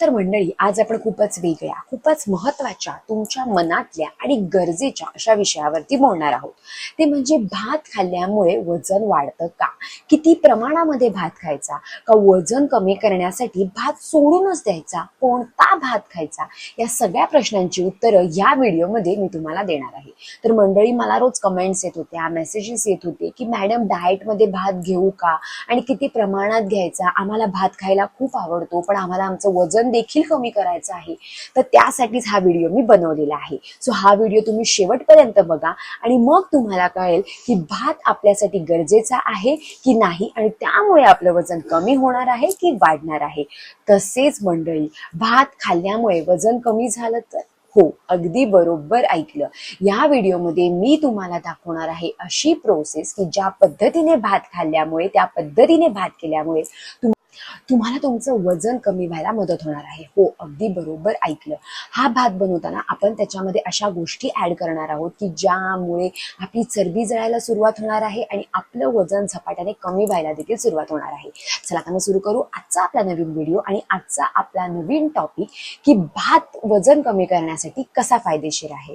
तर मंडळी आज आपण खूपच वेगळ्या खूपच महत्त्वाच्या तुमच्या मनातल्या आणि गरजेच्या अशा विषयावरती बोलणार आहोत. ते म्हणजे भात खाल्ल्यामुळे वजन वाढतं का? किती प्रमाणामध्ये भात खायचा? का वजन कमी करण्यासाठी भात सोडूनच द्यायचा? कोणता भात खायचा? या सगळ्या प्रश्नांची उत्तरं या व्हिडिओमध्ये मी तुम्हाला देणार आहे. तर मंडळी मला रोज कमेंट्स येत होत्या मेसेजेस येत होते की मॅडम डाएटमध्ये भात घेऊ का? आणि किती प्रमाणात घ्यायचा? आम्हाला भात खायला खूप आवडतो पण आम्हाला आमचं वजन देखील कमी करायचं आहे. तर त्यासाठीच हा व्हिडिओ मी बनवलेला आहे. सो हा व्हिडिओ तुम्ही शेवटपर्यंत बघा आणि मग तुम्हाला कळेल की भात आपल्यासाठी गरजेचा आहे की नाही आणि त्यामुळे आपलं वजन कमी होणार आहे की वाढणार आहे. तसेच मंडळी भात खाल्ल्यामुळे वजन कमी झालं तर? हो अगदी बरोबर ऐकलं. या व्हिडिओमध्ये मी तुम्हाला दाखवणार आहे अशी प्रोसेस की ज्या पद्धतीने भात खाल्ल्यामुळे त्या पद्धतीने भात केल्यामुळे तुम्हाला तुमचं वजन कमी व्हायला मदत होणार आहे. हो अगदी बरोबर ऐकलं. हा भात बनवताना आपण त्याच्यामध्ये अशा गोष्टी ऍड करणार आहोत की ज्यामुळे आपली चरबी जळायला सुरुवात होणार आहे आणि आपलं वजन झपाट्याने कमी व्हायला देखील सुरुवात होणार आहे. चला आता मग सुरू करू आजचा आपला नवीन व्हिडिओ आणि आजचा आपला नवीन टॉपिक की भात वजन कमी करण्यासाठी कसा फायदेशीर आहे.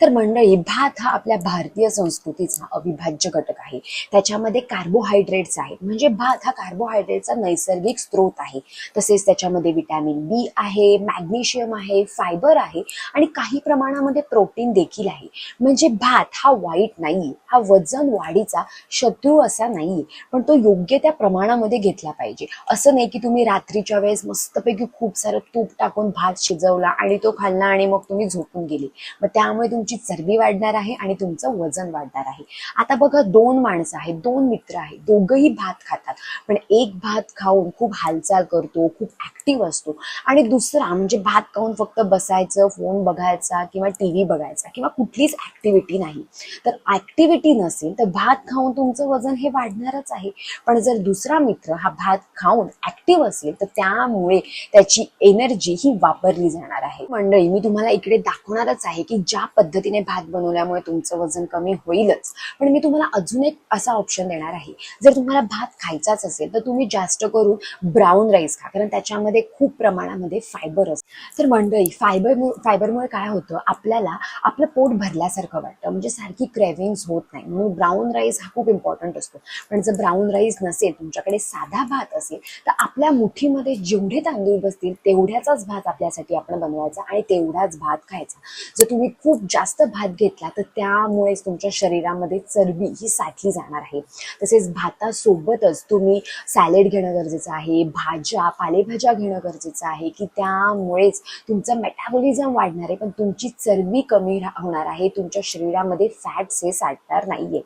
तर मंडळी भात हा आपल्या भारतीय संस्कृतीचा अविभाज्य घटक आहे. त्याच्यामध्ये कार्बोहायड्रेट्स आहेत. म्हणजे भात हा कार्बोहायड्रेटचा नैसर्गिक स्रोत आहे. तसेच त्याच्यामध्ये विटॅमिन बी आहे मॅग्नेशियम आहे फायबर आहे आणि काही प्रमाणामध्ये प्रोटीन देखील आहे. म्हणजे भात हा वाईट नाहीये. हा वजन वाढीचा शत्रू असा नाहीये. पण तो योग्य त्या प्रमाणामध्ये घेतला पाहिजे. असं नाही की तुम्ही रात्रीच्या वेळेस मस्तपैकी खूप सारं तूप टाकून भात शिजवला आणि तो खाल्ला आणि मग तुम्ही झोपून गेले. मग त्यामुळे तुमची चरबी वाढणार आहे आणि तुमचं वजन वाढणार आहे. आता बघा दोन माणसं आहेत दोन मित्र आहेत दोघंही भात खातात. पण एक भात खाऊन खूप हालचाल करतो खूप ऍक्टिव्ह असतो. आणि दुसरा म्हणजे भात खाऊन फक्त बसायचं फोन बघायचा किंवा टी व्ही बघायचा किंवा कुठलीच ऍक्टिव्हिटी नाही. तर ऍक्टिव्हिटी नसेल तर भात खाऊन तुमचं वजन हे वाढणारच आहे. पण जर दुसरा मित्र हा भात खाऊन ऍक्टिव्ह असेल तर त्यामुळे त्याची एनर्जी ही वापरली जाणार आहे. मंडळी मी तुम्हाला इकडे दाखवणारच आहे की ज्या पद्धतीने भात बनवल्यामुळे तुमचं वजन कमी होईलच. पण मी तुम्हाला अजून एक असा ऑप्शन देणार आहे. जर तुम्हाला भात खायचाच असेल तर तुम्ही जास्त करून ब्राऊन राईस खा. कारण त्याच्यामध्ये खूप प्रमाणामध्ये फायबर असतं. तर मंडळी फायबर फायबरमुळे काय होतं? आपल्याला आपलं पोट भरल्यासारखं वाटतं. म्हणजे सारखी क्रेविंग्स होत नाही. म्हणून ब्राऊन राईस हा खूप इम्पॉर्टंट असतो. पण जर ब्राऊन राईस नसेल तुमच्याकडे साधा भात असेल तर आपल्या मुठीमध्ये जेवढे तांदूळ बसतील तेवढ्याचाच भात आपल्यासाठी आपण बनवायचा आणि तेवढाच भात खायचा. जर तुम्ही खूप जास्त भात घेतला तर त्यामुळेच तुमच्या शरीरामध्ये चरबी ही साठली जाणार आहे. तसेच भातासोबतच तुम्ही सॅलेड घेणं गरजेचं आहे भाज्या पालेभाज्या घेणं गरजेचं आहे की त्यामुळेच तुमचं मेटाबॉलिझम वाढणार आहे पण तुमची चरबी कमी होणार आहे तुमच्या शरीरामध्ये फॅट्स हे साठणार नाहीये.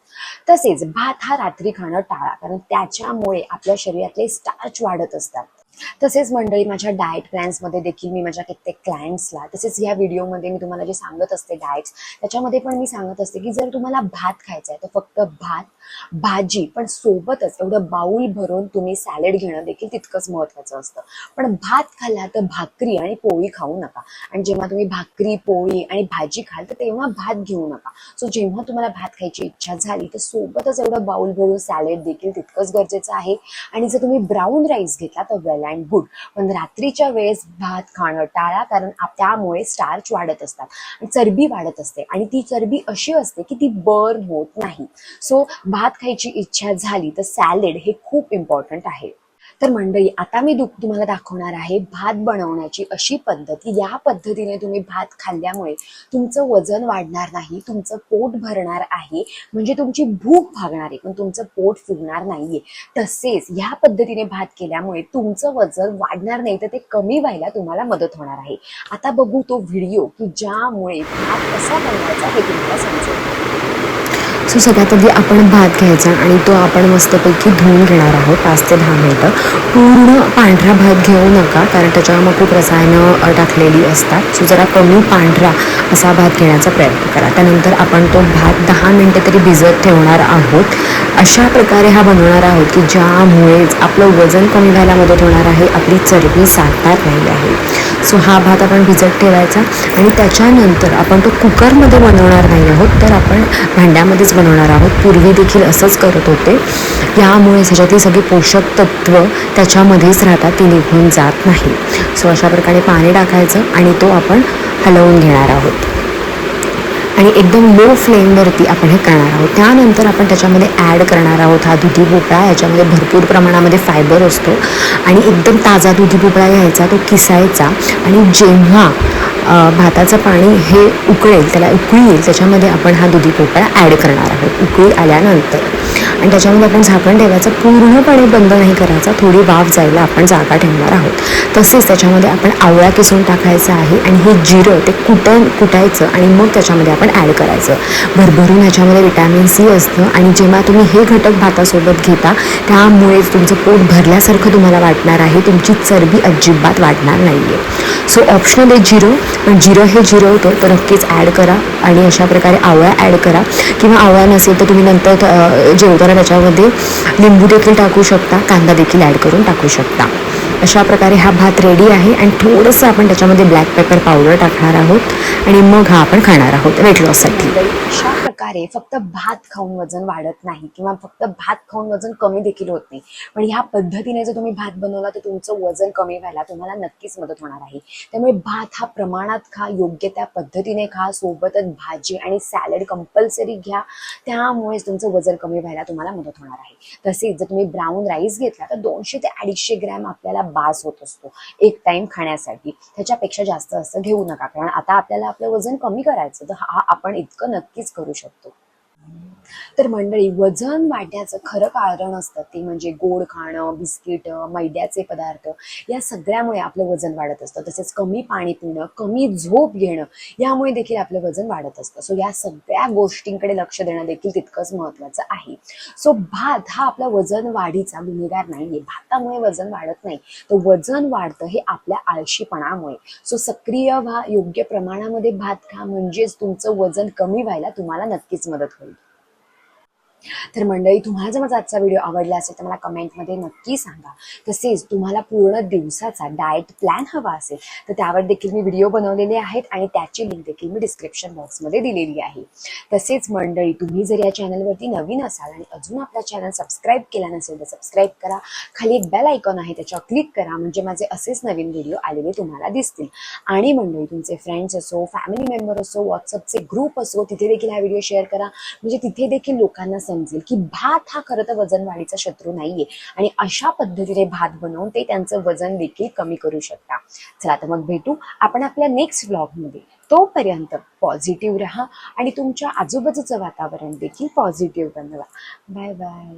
तसेच भात हा रात्री खाणं टाळा कारण त्याच्यामुळे आपल्या शरीरातले स्टार्च वाढत असतात. तसेच मंडळी माझ्या डाएट प्लॅन्समध्ये देखील मी माझ्या कित्येक क्लायंट्सला तसेच या व्हिडिओमध्ये मी तुम्हाला जे सांगत असते डाएट्स त्याच्यामध्ये पण मी सांगत असते की जर तुम्हाला भात खायचा आहे तर फक्त भात भाजी पण सोबतच एवढं बाऊल भरून तुम्ही सॅलेड घेणं देखील तितकंच महत्त्वाचं असतं. पण भात खाल्ला तर भाकरी आणि पोळी खाऊ नका. आणि जेव्हा तुम्ही भाकरी पोळी आणि भाजी खाल तर तेव्हा भात घेऊ नका. सो जेव्हा तुम्हाला भात खायची इच्छा झाली तर सोबतच एवढं बाऊल भरून सॅलेड देखील तितकंच गरजेचं आहे. आणि जर तुम्ही ब्राऊन राईस घेतला तर वेल अँड गुड पण रात्रीच्या वेळेस भात खाणं टाळा कारण त्यामुळे स्टार्च वाढत असतात. आणि चरबी वाढत असते. आणि ती चरबी अशी असते की ती बर्न होत नाही. सो भात खायची इच्छा झाली तर सॅलेड हे खूप इम्पॉर्टंट आहे. तर मंडळी आता मी दु- तुम्हाला दाखवणार आहे भात बनवण्याची अशी पद्धत. या पद्धतीने तुम्ही भात खाल्ल्यामुळे तुमचं वजन वाढणार नाही तुमचं पोट भरणार आहे. म्हणजे तुमची भूक भागणार आहे पण तुमचं पोट फुगणार नाहीये. तसेच ह्या पद्धतीने भात केल्यामुळे तुमचं वजन वाढणार नाही तर ते कमी व्हायला तुम्हाला मदत होणार आहे. आता बघू तो व्हिडिओ की ज्यामुळे भात कसा बनवायचा हे तुम्हाला समजेल. सो सगळ्यात आधी आपण भात घ्यायचा आणि तो आपण मस्तपैकी धुवून घेणार आहोत पाच ते दहा मिनटं. पूर्ण पांढरा भात घेऊ नका कारण त्याच्यावर मग खूप रसायनं टाकलेली असतात. सो जरा कमी पांढरा असा भात घेण्याचा प्रयत्न करा. त्यानंतर आपण तो भात दहा मिनटं तरी भिजत ठेवणार आहोत. अशा प्रकारे हा बनवणार आहोत की ज्यामुळेच आपलं वजन कमी व्हायला मदत होणार आहे आपली चरबी साठणार नाही आहे. सो हा भात आपण भिजत ठेवायचा आणि त्याच्यानंतर आपण तो कुकरमध्ये बनवणार नाही आहोत तर आपण भांड्यामध्येच बनवणार आहोत. पूर्वी देखील असंच करत होते. यामुळे त्याच्यातील सगळी पोषक तत्व त्याच्यामध्येच राहतात ती निघून जात नाही. सो अशा प्रकारे पाणी टाकायचं आणि तो आपण हलवून घेणार आहोत. आणि एकदम लो फ्लेमवरती आपण हे करणार आहोत. त्यानंतर आपण त्याच्यामध्ये ॲड करणार आहोत हा दुधी भोपळा. याच्यामध्ये भरपूर प्रमाणामध्ये फायबर असतो. आणि एकदम ताजा दुधी भोपळा घ्यायचा तो किसायचा. आणि जेव्हा भाताचं पाणी हे उकळेल त्याला उकळी येईल त्याच्यामध्ये आपण हा दुधी भोपळा ॲड करणार आहोत. उकळी आल्यानंतर. आणि त्याच्यामध्ये आपण झाकण ठेवायचं पूर्णपणे बंद नाही करायचा थोडी वाफ जायला आपण जागा ठेवणार आहोत. तसेच त्याच्यामध्ये आपण आवळा किसून टाकायचा आहे आणि हे जिरं ते कुटण कुटायचं आणि मग त्याच्यामध्ये आपण ॲड करायचं. भरभरून ह्याच्यामध्ये विटॅमिन सी असतं आणि जेव्हा तुम्ही हे घटक भातासोबत घेता त्यामुळेच तुमचं पोट भरल्यासारखं तुम्हाला वाटणार आहे तुमची चरबी अजिबात वाढणार नाही आहे सो ऑप्शनल आहे जिरं. पण जिरं हे जिरवतं तर नक्कीच ॲड करा आणि अशा प्रकारे आवळा ॲड करा. किंवा आवळा नसेल तर तुम्ही नंतर अ, जेवताना त्याच्यामध्ये लिंबू देखील टाकू शकता कांदा देखील ॲड करून टाकू शकता. अशा प्रकारे हा भात रेडी आहे आणि थोडंसं आपण त्याच्यामध्ये ब्लॅक पेपर पावडर टाकणार आहोत आणि मग हा आपण खाणार आहोत वेट लॉससाठी प्रकारे फक्त भात खाऊन वजन वाढत नाही किंवा फक्त भात खाऊन वजन कमी देखील होत नाही. पण ह्या पद्धतीने जर तुम्ही भात बनवला तर तुमचं वजन कमी व्हायला तुम्हाला नक्कीच मदत होणार आहे. त्यामुळे भात हा प्रमाणात खा योग्य त्या पद्धतीने खा सोबतच भाजी आणि सॅलड कंपल्सरी घ्या. त्यामुळेच तुमचं वजन कमी व्हायला तुम्हाला मदत होणार आहे. तसेच जर तुम्ही ब्राऊन राईस घेतला तर दोनशे ते अडीचशे ग्रॅम आपल्याला बास होत असतो एक टाइम खाण्यासाठी. त्याच्यापेक्षा जास्त असं घेऊ नका. कारण आता आपल्याला आपलं वजन कमी करायचं तर हा आपण इतकं नक्कीच करू शकतो. sotto. तर मंडळी वजन वाढण्याचं खरं कारण असतं ते म्हणजे गोड खाणं बिस्किट मैद्याचे पदार्थ या सगळ्यामुळे आपलं वजन वाढत असतं. तसेच कमी पाणी पिणं कमी झोप घेणं यामुळे देखील आपलं वजन वाढत असतं. सो या सगळ्या गोष्टींकडे लक्ष देणं देखील तितकंच महत्वाचं आहे. सो भात हा आपला वजन वाढीचा गुन्हेगार नाहीये भातामुळे वजन वाढत नाही. तर वजन वाढतं हे आपल्या आळशीपणामुळे. सो सक्रिय व्हा योग्य प्रमाणामध्ये भात खा म्हणजेच तुमचं वजन कमी व्हायला तुम्हाला नक्कीच मदत होईल. तर मंडळी तुम्हाला जर माझा आजचा व्हिडिओ आवडला असेल तर मला कमेंटमध्ये नक्की सांगा. तसेच तुम्हाला पूर्ण दिवसाचा डाएट प्लॅन हवा असेल तर त्यावर देखील मी व्हिडिओ बनवलेले आहेत आणि त्याची लिंक देखील मी डिस्क्रिप्शन बॉक्समध्ये दिलेली आहे. तसेच मंडळी तुम्ही जर या चॅनलवरती नवीन असाल आणि अजून आपला चॅनल सबस्क्राईब केला नसेल तर सबस्क्राईब करा. खाली एक बेल आयकॉन आहे त्याच्यावर क्लिक करा. म्हणजे माझे असेच नवीन व्हिडिओ आलेले तुम्हाला दिसतील. आणि मंडळी तुमचे फ्रेंड्स असो फॅमिली मेंबर असो व्हॉट्सअपचे ग्रुप असो तिथे देखील हा व्हिडिओ शेअर करा. म्हणजे तिथे देखील लोकांना समजेल की भात हा खरं तर वजन वाढीचा शत्रू नाहीये. आणि अशा पद्धतीने भात बनवून ते त्यांचं वजन देखील कमी करू शकता. चला तर मग भेटू आपण आपल्या नेक्स्ट ब्लॉगमध्ये तोपर्यंत पॉझिटिव्ह राहा आणि तुमच्या आजूबाजूचं वातावरण देखील पॉझिटिव्ह बनवा. Bye bye